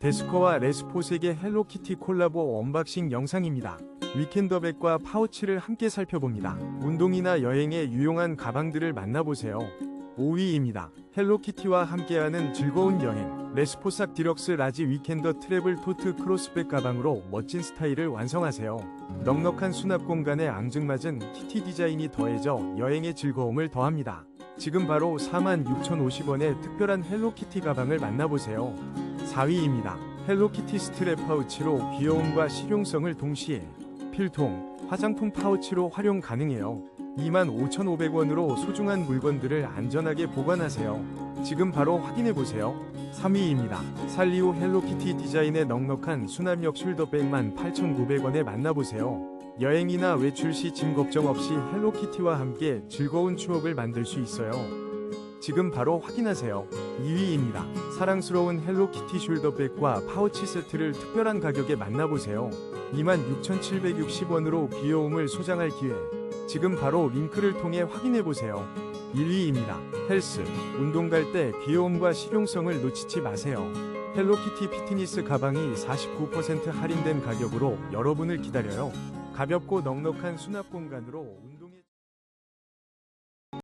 데스커와 레스포색의 헬로키티 콜라보 언박싱 영상입니다. 위켄더백과 파우치를 함께 살펴봅니다. 운동이나 여행에 유용한 가방들을 만나보세요. 5위입니다. 헬로키티와 함께하는 즐거운 여행. 레스포삭 디럭스 라지 위켄더 트래블 토트 크로스백 가방으로 멋진 스타일을 완성하세요. 넉넉한 수납 공간에 앙증맞은 키티 디자인이 더해져 여행의 즐거움을 더합니다. 지금 바로 46,050원의 특별한 헬로키티 가방을 만나보세요. 4위입니다. 헬로키티 스트랩 파우치로 귀여움과 실용성을 동시에 필통, 화장품 파우치로 활용 가능해요. 25,500원으로 소중한 물건들을 안전하게 보관하세요. 지금 바로 확인해보세요. 3위입니다. 살리오 헬로키티 디자인의 넉넉한 수납력 숄더백만 8,900원에 만나보세요. 여행이나 외출 시 짐 걱정 없이 헬로키티와 함께 즐거운 추억을 만들 수 있어요. 지금 바로 확인하세요. 2위입니다. 사랑스러운 헬로키티 숄더백과 파우치 세트를 특별한 가격에 만나보세요. 26,760원으로 귀여움을 소장할 기회. 지금 바로 링크를 통해 확인해보세요. 1위입니다. 헬스. 운동 갈 때 귀여움과 실용성을 놓치지 마세요. 헬로키티 피트니스 가방이 49% 할인된 가격으로 여러분을 기다려요. 가볍고 넉넉한 수납 공간으로 운동